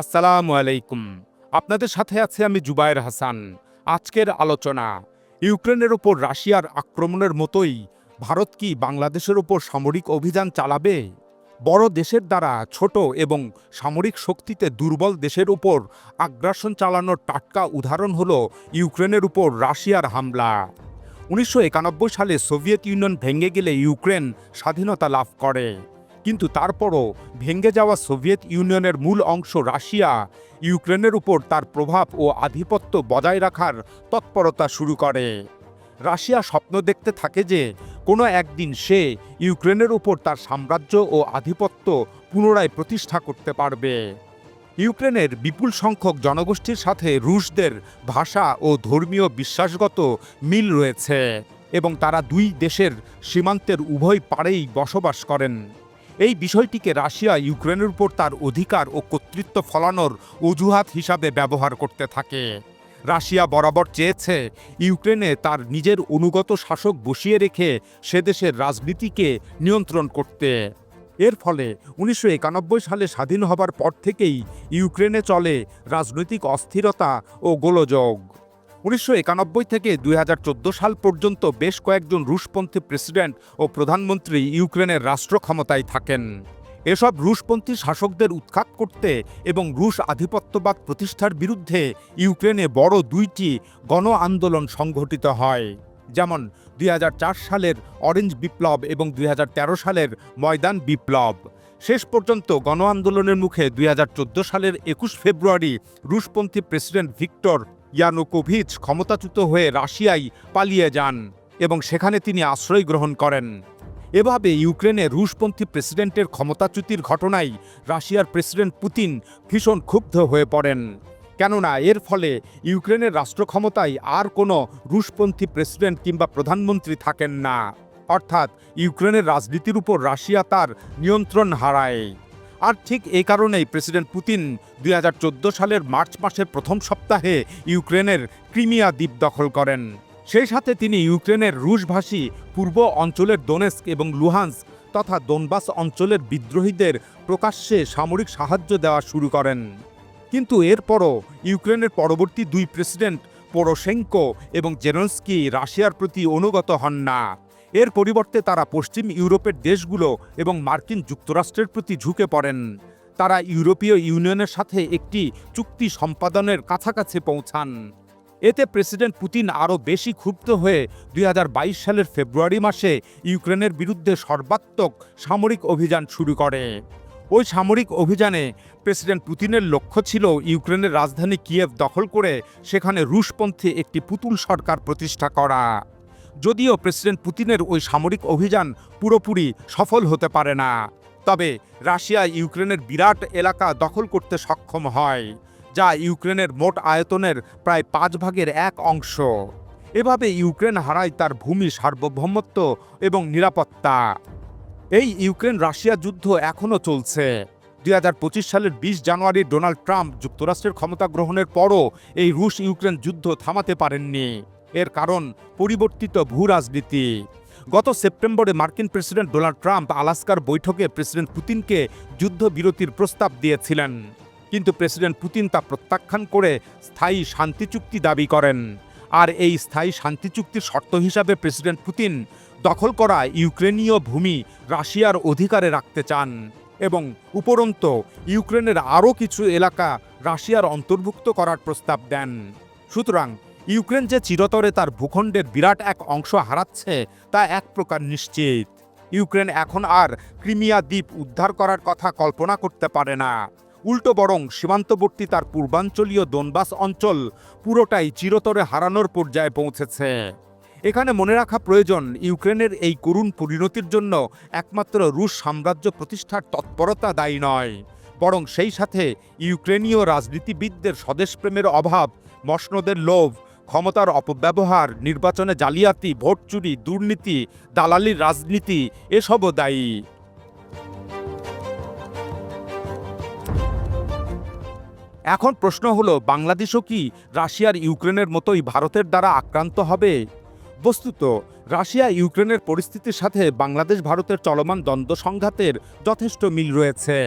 আসসালামু আলাইকুম। আপনাদের সাথে আছে আমি জুবায়ের হাসান। আজকের আলোচনা, ইউক্রেনের ওপর রাশিয়ার আক্রমণের মতোই ভারত কি বাংলাদেশের ওপর সামরিক অভিযান চালাবে? বড় দেশের দ্বারা ছোট এবং সামরিক শক্তিতে দুর্বল দেশের উপর আগ্রাসন চালানোর টাটকা উদাহরণ হল ইউক্রেনের উপর রাশিয়ার হামলা। উনিশশো একানব্বই সালে সোভিয়েত ইউনিয়ন ভেঙে গেলে ইউক্রেন স্বাধীনতা লাভ করে। কিন্তু তারপরও ভেঙে যাওয়া সোভিয়েত ইউনিয়নের মূল অংশ রাশিয়া, ইউক্রেনের উপর তার প্রভাব ও আধিপত্য বজায় রাখার তৎপরতা শুরু করে। রাশিয়া স্বপ্ন দেখতে থাকে যে কোনো একদিন সে ইউক্রেনের উপর তার সাম্রাজ্য ও আধিপত্য পুনরায় প্রতিষ্ঠা করতে পারবে। ইউক্রেনের বিপুল সংখ্যক জনগোষ্ঠীর সাথে রুশদের ভাষা ও ধর্মীয় বিশ্বাসগত মিল রয়েছে এবং তারা দুই দেশের সীমান্তের উভয় পাড়েই বসবাস করেন। এই বিষয়টিকে রাশিয়া, ইউক্রেনের উপর তার অধিকার ও কর্তৃত্ব ফলানোর অজুহাত হিসাবে ব্যবহার করতে থাকে। রাশিয়া বরাবর চেয়েছে ইউক্রেনে তার নিজের অনুগত শাসক বসিয়ে রেখে সে দেশের রাজনীতিকে নিয়ন্ত্রণ করতে। এর ফলে উনিশশো একানব্বই সালে স্বাধীন হবার পর থেকেই ইউক্রেনে চলে রাজনৈতিক অস্থিরতা ও গোলযোগ। উনিশশো একানব্বই থেকে দুই হাজার চোদ্দ সাল পর্যন্ত বেশ কয়েকজন রুশপন্থী প্রেসিডেন্ট ও প্রধানমন্ত্রী ইউক্রেনের রাষ্ট্র ক্ষমতায় থাকেন। এসব রুশপন্থী শাসকদের উৎখাত করতে এবং রুশ আধিপত্যবাদ প্রতিষ্ঠার বিরুদ্ধে ইউক্রেনে বড় দুইটি গণ আন্দোলন সংঘটিত হয়, যেমন দুই হাজার চার সালের অরেঞ্জ বিপ্লব এবং দুই হাজার তেরো সালের ময়দান বিপ্লব। শেষ পর্যন্ত গণ আন্দোলনের মুখে দুই হাজার চোদ্দ সালের একুশ ফেব্রুয়ারি রুশপন্থী প্রেসিডেন্ট ভিক্টর ইয়ানুকোভিচ ক্ষমতাচ্যুত হয়ে রাশিয়ায় পালিয়ে যান এবং সেখানে তিনি আশ্রয় গ্রহণ করেন। এভাবে ইউক্রেনে রুশপন্থী প্রেসিডেন্টের ক্ষমতাচ্যুতির ঘটনায় রাশিয়ার প্রেসিডেন্ট পুতিন ভীষণ ক্ষুব্ধ হয়ে পড়েন। কেননা এর ফলে ইউক্রেনের রাষ্ট্র ক্ষমতায় আর কোনো রুশপন্থী প্রেসিডেন্ট কিংবা প্রধানমন্ত্রী থাকেন না। অর্থাৎ ইউক্রেনের রাজনীতির উপর রাশিয়া তার নিয়ন্ত্রণ হারায়। আর ঠিক এই কারণেই প্রেসিডেন্ট পুতিন দুই হাজার চোদ্দ সালের মার্চ মাসের প্রথম সপ্তাহে ইউক্রেনের ক্রিমিয়া দ্বীপ দখল করেন। সেই সাথে তিনি ইউক্রেনের রুশভাষী পূর্ব অঞ্চলের দোনেস্ক এবং লুহান্স তথা দোনবাস অঞ্চলের বিদ্রোহীদের প্রকাশ্যে সামরিক সাহায্য দেওয়া শুরু করেন। কিন্তু এরপরও ইউক্রেনের পরবর্তী দুই প্রেসিডেন্ট পোরোশেঙ্কো এবং জেরন্সকি রাশিয়ার প্রতি অনুগত হন না। এর পরিবর্তে তারা পশ্চিম ইউরোপের দেশগুলো এবং মার্কিন যুক্তরাষ্ট্রের প্রতি ঝুঁকে পড়েন। তারা ইউরোপীয় ইউনিয়নের সাথে একটি চুক্তি সম্পাদনের কাছাকাছি পৌঁছান। এতে প্রেসিডেন্ট পুতিন আরও বেশি ক্ষুব্ধ হয়ে দুই হাজার বাইশ সালের ফেব্রুয়ারি মাসে ইউক্রেনের বিরুদ্ধে সর্বাত্মক সামরিক অভিযান শুরু করে। ওই সামরিক অভিযানে প্রেসিডেন্ট পুতিনের লক্ষ্য ছিল ইউক্রেনের রাজধানী কিয়েভ দখল করে সেখানে রুশপন্থী একটি পুতুল সরকার প্রতিষ্ঠা করা। যদিও প্রেসিডেন্ট পুতিনের ওই সামরিক অভিযান পুরোপুরি সফল হতে পারে না। তবে রাশিয়া ইউক্রেনের বিরাট এলাকা দখল করতে সক্ষম হয়, যা ইউক্রেনের মোট আয়তনের প্রায় পাঁচ ভাগের এক অংশ। এভাবে ইউক্রেন হারায় তার ভূমি সার্বভৌমত্ব এবং নিরাপত্তা। এই ইউক্রেন রাশিয়া যুদ্ধ এখনও চলছে। দুই হাজার পঁচিশ সালের বিশ জানুয়ারি ডোনাল্ড ট্রাম্প যুক্তরাষ্ট্রের ক্ষমতা গ্রহণের পরও এই রুশ ইউক্রেন যুদ্ধ থামাতে পারেননি। এর কারণ পরিবর্তিত ভূ রাজনীতি গত সেপ্টেম্বরে মার্কিন প্রেসিডেন্ট ডোনাল্ড ট্রাম্প আলাস্কার বৈঠকে প্রেসিডেন্ট পুতিনকে যুদ্ধবিরতির প্রস্তাব দিয়েছিলেন। কিন্তু প্রেসিডেন্ট পুতিন তা প্রত্যাখ্যান করে স্থায়ী শান্তি চুক্তি দাবি করেন। আর এই স্থায়ী শান্তি চুক্তির শর্ত হিসাবে প্রেসিডেন্ট পুতিন দখল করা ইউক্রেনীয় ভূমি রাশিয়ার অধিকারে রাখতে চান এবং উপরন্ত ইউক্রেনের আরও কিছু এলাকা রাশিয়ার অন্তর্ভুক্ত করার প্রস্তাব দেন। সুতরাং ইউক্রেন যে চিরতরে তার ভূখণ্ডের বিরাট এক অংশ হারাচ্ছে, তা এক প্রকার নিশ্চিত। ইউক্রেন এখন আর ক্রিমিয়া দ্বীপ উদ্ধার করার কথা কল্পনা করতে পারে না। উল্টো বরং সীমান্তবর্তী তার পূর্বাঞ্চলীয় দোনবাস অঞ্চল পুরোটাই চিরতরে হারানোর পর্যায়ে পৌঁছেছে। এখানে মনে রাখা প্রয়োজন, ইউক্রেনের এই করুণ পরিণতির জন্য একমাত্র রুশ সাম্রাজ্য প্রতিষ্ঠার তৎপরতা দায়ী নয়। বরং সেই সাথে ইউক্রেনীয় রাজনীতিবিদদের স্বদেশপ্রেমের অভাব, মসনদের লোভ ক্ষমতার অপব্যবহার, নির্বাচনে জালিয়াতি, ভোট চুরি, দুর্নীতি, দালালির রাজনীতি, এসবও দায়ী। এখন প্রশ্ন হলো, বাংলাদেশও কি রাশিয়ার ইউক্রেনের মতোই ভারতের দ্বারা আক্রান্ত হবে? বস্তুত, রাশিয়া ইউক্রেনের পরিস্থিতির সাথে বাংলাদেশ ভারতের চলমান দ্বন্দ্ব সংঘাতের যথেষ্ট মিল রয়েছে,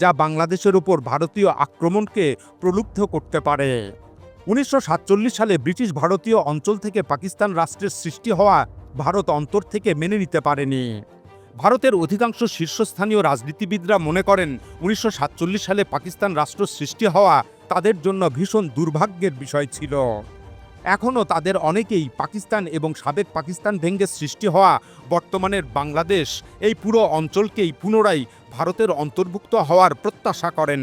যা বাংলাদেশের উপর ভারতীয় আক্রমণকে প্রলুব্ধ করতে পারে। উনিশশো সাতচল্লিশ সালে ব্রিটিশ ভারতীয় অঞ্চল থেকে পাকিস্তান রাষ্ট্রের সৃষ্টি হওয়া ভারত অন্তর থেকে মেনে নিতে পারেনি। ভারতের অধিকাংশ শীর্ষস্থানীয় রাজনীতিবিদরা মনে করেন উনিশশো সাতচল্লিশ সালে পাকিস্তান রাষ্ট্র সৃষ্টি হওয়া তাদের জন্য ভীষণ দুর্ভাগ্যের বিষয় ছিল। এখনও তাদের অনেকেই পাকিস্তান এবং সাবেক পাকিস্তান ভেঙ্গে সৃষ্টি হওয়া বর্তমানের বাংলাদেশ এই পুরো অঞ্চলকেই পুনরায় ভারতের অন্তর্ভুক্ত হওয়ার প্রত্যাশা করেন।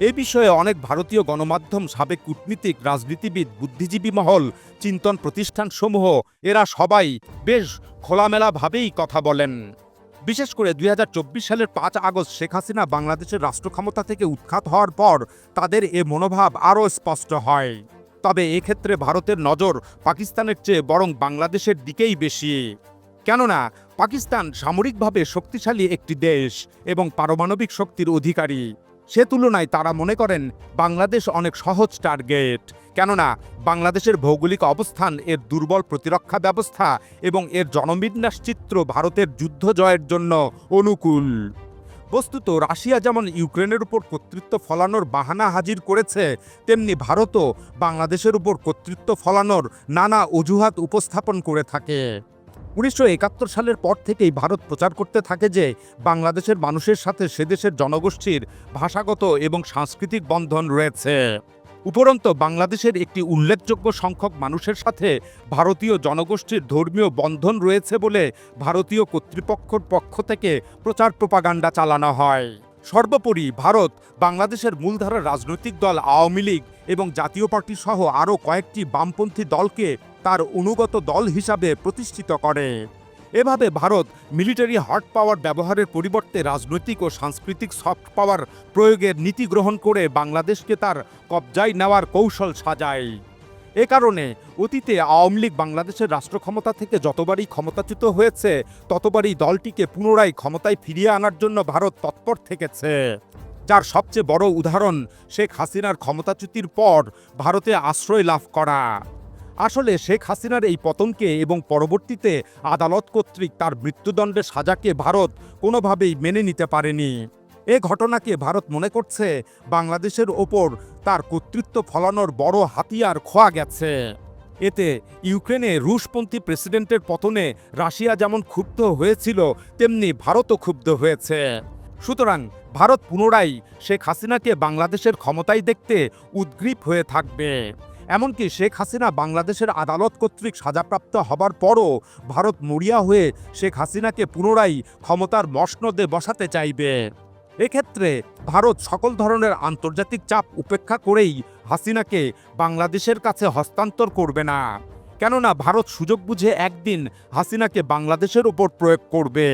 এ বিষয়ে অনেক ভারতীয় গণমাধ্যম, সাবেক কূটনীতিক, রাজনীতিবিদ, বুদ্ধিজীবী মহল, চিন্তন প্রতিষ্ঠানসমূহ, এরা সবাই বেশ খোলামেলাভাবেই কথা বলেন। বিশেষ করে দুই হাজার চব্বিশ সালের পাঁচ আগস্ট শেখ হাসিনা বাংলাদেশের রাষ্ট্র ক্ষমতা থেকে উৎখাত হওয়ার পর তাদের এ মনোভাব আরও স্পষ্ট হয়। তবে এক্ষেত্রে ভারতের নজর পাকিস্তানের চেয়ে বরং বাংলাদেশের দিকেই বেশি। কেননা, পাকিস্তান সামরিকভাবে শক্তিশালী একটি দেশ এবং পারমাণবিক শক্তির অধিকারী। সে তুলনায় তারা মনে করেন বাংলাদেশ অনেক সহজ টার্গেট। কেননা বাংলাদেশের ভৌগোলিক অবস্থান, এর দুর্বল প্রতিরক্ষা ব্যবস্থা এবং এর জনবিন্যাস চিত্র ভারতের যুদ্ধ জয়ের জন্য অনুকূল। বস্তুত রাশিয়া যেমন ইউক্রেনের উপর কর্তৃত্ব ফলানোর বাহানা হাজির করেছে, তেমনি ভারতও বাংলাদেশের উপর কর্তৃত্ব ফলানোর নানা অজুহাত উপস্থাপন করে থাকে। উনিশশো একাত্তর সালের পর থেকেই ভারত প্রচার করতে থাকে যে বাংলাদেশের মানুষের সাথে সে দেশের জনগোষ্ঠীর ভাষাগত এবং সাংস্কৃতিক বন্ধন রয়েছে। উপরন্ত বাংলাদেশের একটি উল্লেখযোগ্য সংখ্যক মানুষের সাথে ভারতীয় জনগোষ্ঠীর ধর্মীয় বন্ধন রয়েছে বলে ভারতীয় কর্তৃপক্ষর পক্ষ থেকে প্রচার প্রপাগান্ডা চালানো হয়। সর্বোপরি ভারত, বাংলাদেশের মূলধারার রাজনৈতিক দল আওয়ামী লীগ এবং জাতীয় পার্টি সহ আরও কয়েকটি বামপন্থী দলকে তার অনুগত দল হিসাবে প্রতিষ্ঠিত করে। এভাবে ভারত মিলিটারি হার্ড পাওয়ার ব্যবহারের পরিবর্তে রাজনৈতিক ও সাংস্কৃতিক সফট পাওয়ার প্রয়োগের নীতি গ্রহণ করে বাংলাদেশকে তার কবজায় নেওয়ার কৌশল সাজায়। এ কারণে অতীতে আওয়ামী লীগ বাংলাদেশের রাষ্ট্র ক্ষমতা থেকে যতবারই ক্ষমতাচ্যুত হয়েছে, ততবারই দলটিকে পুনরায় ক্ষমতায় ফিরিয়ে আনার জন্য ভারত তৎপর থেকেছে। যার সবচেয়ে বড় উদাহরণ শেখ হাসিনার ক্ষমতাচ্যুতির পর ভারতে আশ্রয় লাভ করা। আসলে শেখ হাসিনার এই পতনকে এবং পরবর্তীতে আদালত কর্তৃক তার মৃত্যুদণ্ডের সাজাকে ভারত কোনোভাবেই মেনে নিতে পারেনি। এ ঘটনাকে ভারত মনে করছে বাংলাদেশের ওপর তার কর্তৃত্ব ফলানোর বড় হাতিয়ার খোয়া গেছে। এতে ইউক্রেনে রুশপন্থী প্রেসিডেন্টের পতনে রাশিয়া যেমন ক্ষুব্ধ হয়েছিল, তেমনি ভারতও ক্ষুব্ধ হয়েছে। সুতরাং ভারত পুনরায় শেখ হাসিনাকে বাংলাদেশের ক্ষমতায় দেখতে উদ্গ্রীব হয়ে থাকবে। এমনকি শেখ হাসিনা বাংলাদেশের আদালত কর্তৃক সাজাপ্রাপ্ত হবার পরও ভারত মরিয়া হয়ে শেখ হাসিনাকে পুনরায় ক্ষমতার মসনদে বসাতে চাইবে। এক্ষেত্রে ভারত সকল ধরনের আন্তর্জাতিক চাপ উপেক্ষা করেই হাসিনাকে বাংলাদেশের কাছে হস্তান্তর করবে না। কেননা ভারত সুযোগ বুঝে একদিন হাসিনাকে বাংলাদেশের উপর প্রয়োগ করবে।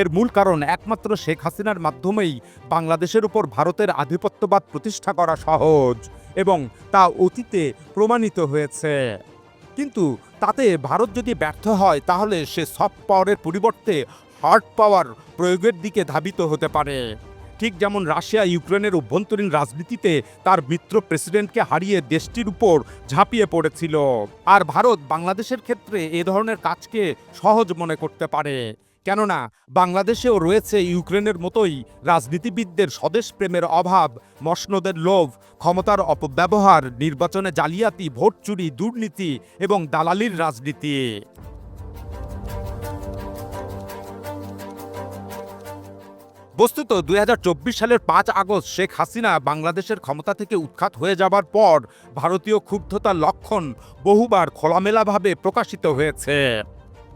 এর মূল কারণ একমাত্র শেখ হাসিনার মাধ্যমেই বাংলাদেশের উপর ভারতের আধিপত্যবাদ প্রতিষ্ঠা করা সহজ। এবং তা অতীতে প্রমাণিত হয়েছে। কিন্তু তাতে ভারত যদি ব্যর্থ হয়, তাহলে সে সফট পাওয়ারের পরিবর্তে হার্ড পাওয়ার প্রয়োগের দিকে ধাবিত হতে পারে। ঠিক যেমন রাশিয়া ইউক্রেনের অভ্যন্তরীণ রাজনীতিতে তার মিত্র প্রেসিডেন্টকে হারিয়ে দেশটির উপর ঝাঁপিয়ে পড়েছিল। আর ভারত বাংলাদেশের ক্ষেত্রে এ ধরনের কাজকে সহজ মনে করতে পারে। কেননা বাংলাদেশেও রয়েছে ইউক্রেনের মতোই রাজনীতিবিদদের স্বদেশ প্রেমের অভাব, মসনদের লোভ, ক্ষমতার অপব্যবহার, নির্বাচনে জালিয়াতি, ভোট চুরি, দুর্নীতি এবং দালালির রাজনীতি। বস্তুত দু হাজার চব্বিশ সালের পাঁচ আগস্ট শেখ হাসিনা বাংলাদেশের ক্ষমতা থেকে উৎখাত হয়ে যাবার পর ভারতীয় ক্ষুব্ধতার লক্ষণ বহুবার খোলামেলাভাবে প্রকাশিত হয়েছে।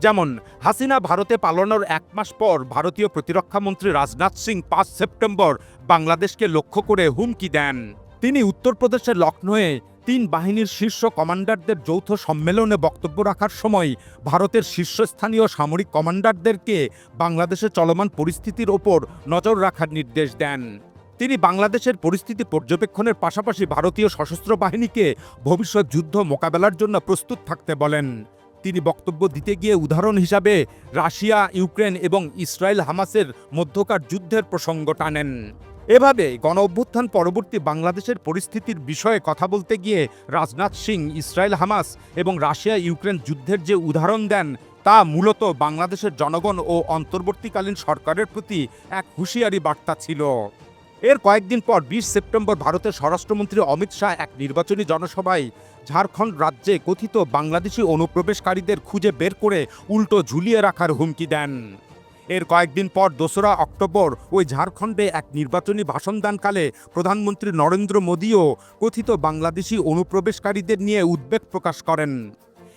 যেমন, হাসিনা ভারতে পালানোর এক মাস পর ভারতীয় প্রতিরক্ষামন্ত্রী রাজনাথ সিং পাঁচ সেপ্টেম্বর বাংলাদেশকে লক্ষ্য করে হুমকি দেন। তিনি উত্তরপ্রদেশের লখনৌয়ে তিন বাহিনীর শীর্ষ কমান্ডারদের যৌথ সম্মেলনে বক্তব্য রাখার সময় ভারতের শীর্ষস্থানীয় সামরিক কমান্ডারদেরকে বাংলাদেশে চলমান পরিস্থিতির ওপর নজর রাখার নির্দেশ দেন। তিনি বাংলাদেশের পরিস্থিতি পর্যবেক্ষণের পাশাপাশি ভারতীয় সশস্ত্র বাহিনীকে ভবিষ্যৎ যুদ্ধ মোকাবেলার জন্য প্রস্তুত থাকতে বলেন। তিনি বক্তব্য দিতে গিয়ে উদাহরণ হিসাবে রাশিয়া, ইউক্রেন এবং ইসরায়েল হামাসের মধ্যকার যুদ্ধের প্রসঙ্গ টানেন। এভাবে গণ অভ্যুত্থান পরবর্তী বাংলাদেশের পরিস্থিতির বিষয়ে কথা বলতে গিয়ে রাজনাথ সিং, ইসরায়েল হামাস এবং রাশিয়া, ইউক্রেন যুদ্ধের যে উদাহরণ দেন, তা মূলত বাংলাদেশের জনগণ ও অন্তর্বর্তীকালীন সরকারের প্রতি এক হুঁশিয়ারি বার্তা ছিল। এর কয়েকদিন পর বিশ সেপ্টেম্বর ভারতের স্বরাষ্ট্রমন্ত্রী অমিত শাহ এক নির্বাচনী জনসভায় ঝাড়খণ্ড রাজ্যে কথিত বাংলাদেশি অনুপ্রবেশকারীদের খুঁজে বের করে উল্টো ঝুলিয়ে রাখার হুমকি দেন। এর কয়েকদিন পর দোসরা অক্টোবর ওই ঝাড়খণ্ডে এক নির্বাচনী ভাষণদানকালে প্রধানমন্ত্রী নরেন্দ্র মোদীও কথিত বাংলাদেশি অনুপ্রবেশকারীদের নিয়ে উদ্বেগ প্রকাশ করেন।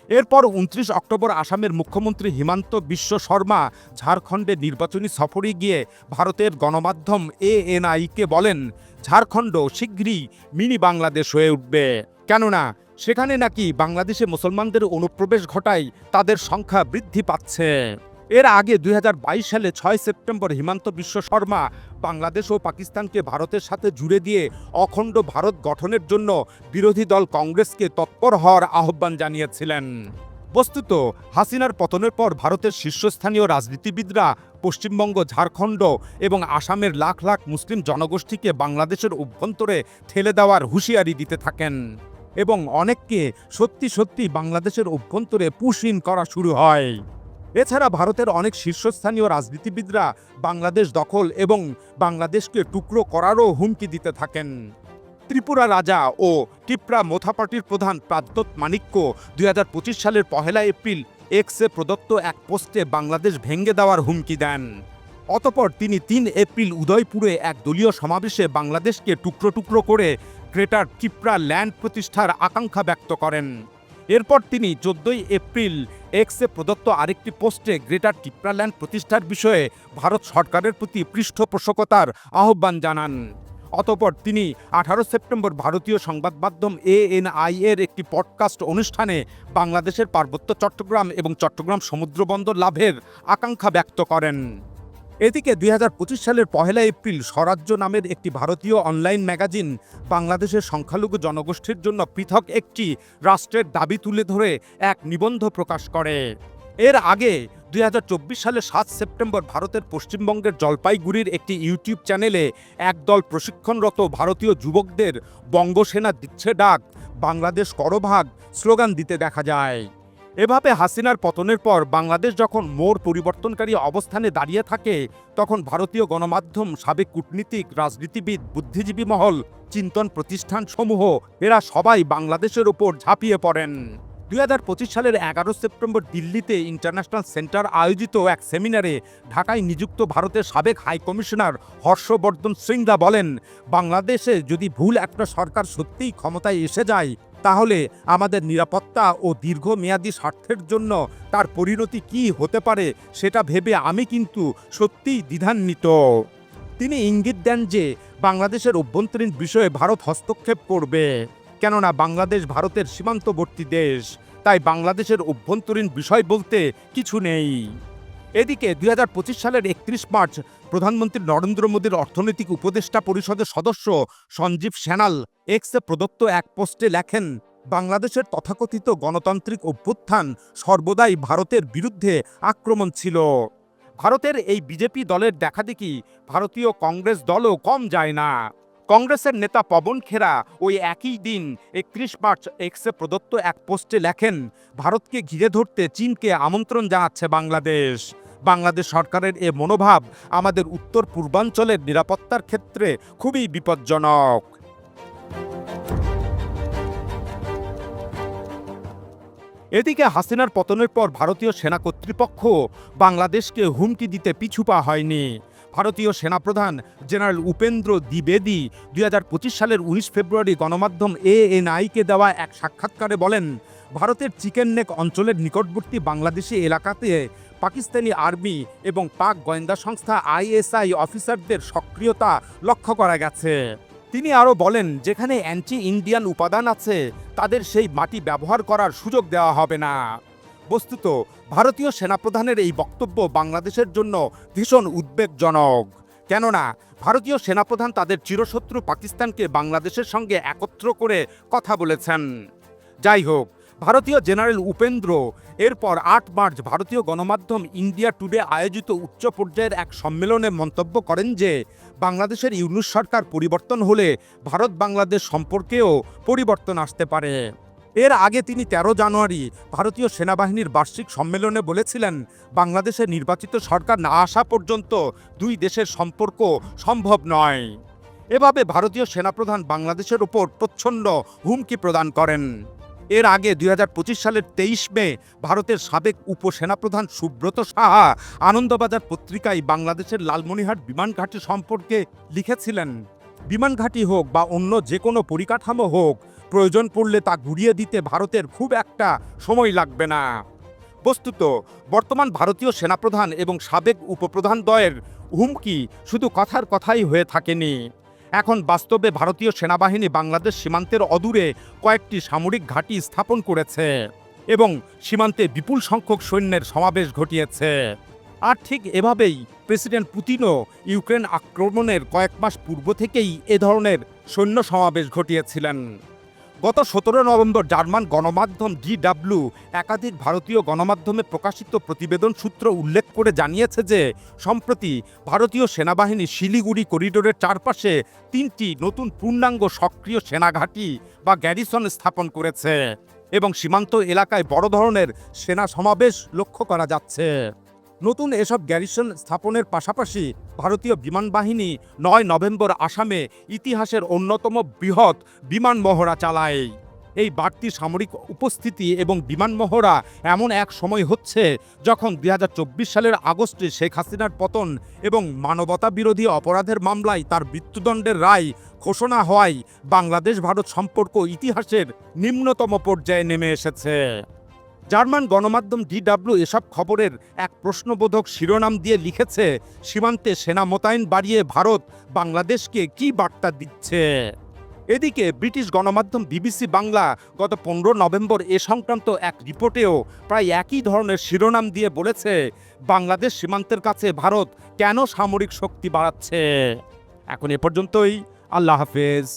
এরপর উনত্রিশ অক্টোবর আসামের মুখ্যমন্ত্রী হিমান্ত বিশ্ব শর্মা ঝাড়খণ্ডে নির্বাচনী সফরে গিয়ে ভারতের গণমাধ্যম এএনআইকে বলেন, ঝাড়খণ্ড শীঘ্রই মিনি বাংলাদেশ হয়ে উঠবে। কেননা সেখানে নাকি বাংলাদেশে মুসলমানদের অনুপ্রবেশ ঘটায় তাদের সংখ্যা বৃদ্ধি পাচ্ছে। এর আগে দুই হাজার বাইশ সালে ছয় সেপ্টেম্বর হিমান্ত বিশ্ব শর্মা বাংলাদেশ ও পাকিস্তানকে ভারতের সাথে জুড়ে দিয়ে অখণ্ড ভারত গঠনের জন্য বিরোধী দল কংগ্রেসকে তৎপর হওয়ার আহ্বান জানিয়েছিলেন। বস্তুত, হাসিনার পতনের পর ভারতের শীর্ষস্থানীয় রাজনীতিবিদরা পশ্চিমবঙ্গ, ঝাড়খণ্ড এবং আসামের লাখ লাখ মুসলিম জনগোষ্ঠীকে বাংলাদেশের অভ্যন্তরে ঠেলে দেওয়ার হুঁশিয়ারি দিতে থাকেন। এবং অনেককে সত্যি সত্যি বাংলাদেশের অভ্যন্তরে পুশিন করা শুরু হয়। এছাড়া ভারতের অনেক শীর্ষস্থানীয় রাজনীতিবিদরা বাংলাদেশ দখল এবং বাংলাদেশকে টুকরো করারও হুমকি দিতে থাকেন। ত্রিপুরা রাজা ও টিপ্রা মোথা পার্টির প্রধান প্রাদ্যোৎ মাণিক্য দু হাজার পঁচিশ সালের পহেলা এপ্রিল এক্সে প্রদত্ত এক পোস্টে বাংলাদেশ ভেঙে দেওয়ার হুমকি দেন। অতপর তিনি তিন এপ্রিল উদয়পুরে এক দলীয় সমাবেশে বাংলাদেশকে টুকরো টুকরো করে গ্রেটার টিপ্রা ল্যান্ড প্রতিষ্ঠার আকাঙ্ক্ষা ব্যক্ত করেন। এরপর তিনি চোদ্দই এপ্রিল এক্সে প্রদত্ত আরেকটি পোস্টে গ্রেটার টিপ্রাল্যান্ড প্রতিষ্ঠার বিষয়ে ভারত সরকারের প্রতি পৃষ্ঠপোষকতার আহ্বান জানান। অতপর তিনি আঠারো সেপ্টেম্বর ভারতীয় সংবাদ মাধ্যম এএনআই এর একটি পডকাস্ট অনুষ্ঠানে বাংলাদেশের পার্বত্য চট্টগ্রাম এবং চট্টগ্রাম সমুদ্রবন্দর লাভের আকাঙ্ক্ষা ব্যক্ত করেন। এদিকে দুই হাজার পঁচিশ সালের পহেলা এপ্রিল স্বরাজ্য নামের একটি ভারতীয় অনলাইন ম্যাগাজিন বাংলাদেশের সংখ্যালঘু জনগোষ্ঠীর জন্য পৃথক একটি রাষ্ট্রের দাবি তুলে ধরে এক নিবন্ধ প্রকাশ করে। এর আগে দুই সালের সাত সেপ্টেম্বর ভারতের পশ্চিমবঙ্গের জলপাইগুড়ির একটি ইউটিউব চ্যানেলে একদল প্রশিক্ষণরত ভারতীয় যুবকদের বঙ্গসেনা দিচ্ছে ডাক, বাংলাদেশ করভাগ, স্লোগান দিতে দেখা যায়। এভাবে হাসিনার পতনের পর বাংলাদেশ যখন মোড় পরিবর্তনকারী অবস্থানে দাঁড়িয়ে থাকে, তখন ভারতীয় গণমাধ্যম, সাবেক কূটনীতিক, রাজনীতিবিদ, বুদ্ধিজীবী মহল, চিন্তন প্রতিষ্ঠান সমূহ এরা সবাই বাংলাদেশের ওপর ঝাঁপিয়ে পড়েন। দুই হাজার পঁচিশ সালের এগারো সেপ্টেম্বর দিল্লিতে ইন্টারন্যাশনাল সেন্টার আয়োজিত এক সেমিনারে ঢাকায় নিযুক্ত ভারতের সাবেক হাই কমিশনার হর্ষবর্ধন শৃঙ্গলা বলেন, বাংলাদেশে যদি ভুল একটা সরকার সত্যিই ক্ষমতায় এসে যায় তাহলে আমাদের নিরাপত্তা ও দীর্ঘমেয়াদী স্বার্থের জন্য তার পরিণতি কি হতে পারে সেটা ভেবে আমি কিন্তু সত্যিই দ্বিধান্বিত। তিনি ইঙ্গিত দেন যে বাংলাদেশের অভ্যন্তরীণ বিষয়ে ভারত হস্তক্ষেপ করবে। কেননা বাংলাদেশ ভারতের সীমান্তবর্তী দেশ, তাই বাংলাদেশের অভ্যন্তরীণ বিষয় বলতে কিছু নেই। এদিকে দুই হাজার পঁচিশ সালের একত্রিশ মার্চ প্রধানমন্ত্রী নরেন্দ্র মোদীর অর্থনৈতিক উপদেষ্টা পরিষদের সদস্য সঞ্জীব স্যানাল এক্সে প্রদত্ত এক পোস্টে লেখেন, বাংলাদেশের তথাকথিত গণতান্ত্রিক অভ্যুত্থান সর্বদাই ভারতের বিরুদ্ধে আক্রমণ ছিল। ভারতের এই বিজেপি দলের দেখাদেখি ভারতীয় কংগ্রেস দলও কম যায় না। কংগ্রেসের নেতা পবন খেরা ওই একই দিন একত্রিশ মার্চ এক্সে প্রদত্ত এক পোস্টে লেখেন, ভারতকে ঘিরে ধরতে চীনকে আমন্ত্রণ জানাচ্ছে বাংলাদেশ। বাংলাদেশ সরকারের এ মনোভাব আমাদের উত্তর পূর্বাঞ্চলের নিরাপত্তার ক্ষেত্রে খুবই বিপজ্জনক। এদিকে হাসিনার পতনের পর ভারতীয় সেনা কর্তৃপক্ষ বাংলাদেশকে হুমকি দিতে পিছু পা হয়নি। ভারতীয় সেনাপ্রধান জেনারেল উপেন্দ্র দ্বিবেদী দুই হাজার পঁচিশ সালের উনিশ ফেব্রুয়ারি গণমাধ্যম এএনআইকে দেওয়া এক সাক্ষাৎকারে বলেন, ভারতের চিকেন নেক অঞ্চলের নিকটবর্তী বাংলাদেশি এলাকাতে পাকিস্তানি আর্মি এবং পাক গোয়েন্দা সংস্থা আইএসআই অফিসারদের সক্রিয়তা লক্ষ্য করা গেছে। তিনি আরও বলেন, যেখানে অ্যান্টি ইন্ডিয়ান উপাদান আছে, তাদের সেই মাটি ব্যবহার করার সুযোগ দেওয়া হবে না। বস্তুত, ভারতীয় সেনাপ্রধানের এই বক্তব্য বাংলাদেশের জন্য ভীষণ উদ্বেগজনক। কেননা, ভারতীয় সেনাপ্রধান তাদের চিরশত্রু পাকিস্তানকে বাংলাদেশের সঙ্গে একত্র করে কথা বলেছেন। যাই হোক, ভারতীয় জেনারেল উপেন্দ্র এরপর আট মার্চ ভারতীয় গণমাধ্যম ইন্ডিয়া টুডে আয়োজিত উচ্চ পর্যায়ের এক সম্মেলনে মন্তব্য করেন যে, বাংলাদেশের ইউনুস সরকার পরিবর্তন হলে ভারত বাংলাদেশ সম্পর্কেও পরিবর্তন আসতে পারে। এর আগে তিনি ১৩ জানুয়ারি ভারতীয় সেনাবাহিনীর বার্ষিক সম্মেলনে বলেছিলেন বাংলাদেশের নির্বাচিত সরকার না আসা পর্যন্ত দুই দেশের সম্পর্ক সম্ভব নয়। এভাবে ভারতীয় সেনাপ্রধান বাংলাদেশের ওপর প্রচ্ছন্ন হুমকি প্রদান করেন। এর আগে দুই হাজার পঁচিশ সালের তেইশ মে ভারতের সাবেক উপসেনাপ্রধান সুব্রত সাহা আনন্দবাজার পত্রিকায় বাংলাদেশের লালমনিরহাট বিমান ঘাঁটি সম্পর্কে লিখেছিলেন, বিমান ঘাঁটি হোক বা অন্য যে কোনো পরিকাঠামো হোক, প্রয়োজন পড়লে তা ঘুরিয়ে দিতে ভারতের খুব একটা সময় লাগবে না। বস্তুত, বর্তমান ভারতীয় সেনাপ্রধান এবং সাবেক উপপ্রধান দ্বয়ের হুমকি শুধু কথার কথাই হয়ে থাকেনি। এখন বাস্তবে ভারতীয় সেনাবাহিনী বাংলাদেশ সীমান্তের অদূরে কয়েকটি সামরিক ঘাঁটি স্থাপন করেছে এবং সীমান্তে বিপুল সংখ্যক সৈন্যের সমাবেশ ঘটিয়েছে। আর ঠিক এভাবেই প্রেসিডেন্ট পুতিনও ইউক্রেন আক্রমণের কয়েক মাস পূর্ব থেকেই এ ধরনের সৈন্য সমাবেশ ঘটিয়েছিলেন। গত সতেরো নভেম্বর জার্মান গণমাধ্যম ডিডাব্লিউ একাধিক ভারতীয় গণমাধ্যমে প্রকাশিত প্রতিবেদন সূত্র উল্লেখ করে জানিয়েছে যে, সম্প্রতি ভারতীয় সেনাবাহিনী শিলিগুড়ি করিডোরের চারপাশে তিনটি নতুন পূর্ণাঙ্গ সক্রিয় সেনাঘাঁটি বা গ্যারিসন স্থাপন করেছে এবং সীমান্ত এলাকায় বড় ধরনের সেনা সমাবেশ লক্ষ্য করা যাচ্ছে। নতুন এসব গ্যারিসন স্থাপনের পাশাপাশি ভারতীয় বিমান বাহিনী নয় নভেম্বর আসামে ইতিহাসের অন্যতম বৃহৎ বিমান মহড়া চালায়। এই বাড়তি সামরিক উপস্থিতি এবং বিমান মহড়া এমন এক সময় হচ্ছে যখন দু হাজার চব্বিশ সালের আগস্টে শেখ হাসিনার পতন এবং মানবতা বিরোধী অপরাধের মামলায় তার মৃত্যুদণ্ডের রায় ঘোষণা হওয়ায় বাংলাদেশ ভারত সম্পর্ক ইতিহাসের নিম্নতম পর্যায়ে নেমে এসেছে। জার্মান গণমাধ্যম ডিডাব্লিউ এসব খবরের এক প্রশ্নবোধক শিরোনাম দিয়ে লিখেছে, সীমান্তে সেনা মোতায়েন বাড়িয়ে ভারত বাংলাদেশকে কি বার্তা দিচ্ছে? এদিকে ব্রিটিশ গণমাধ্যম বিবিসি বাংলা গত পনেরো নভেম্বর এ সংক্রান্ত এক রিপোর্টেও প্রায় একই ধরনের শিরোনাম দিয়ে বলেছে, বাংলাদেশ সীমান্তের কাছে ভারত কেন সামরিক শক্তি বাড়াচ্ছে? এখন এ পর্যন্তই, আল্লাহ হাফেজ।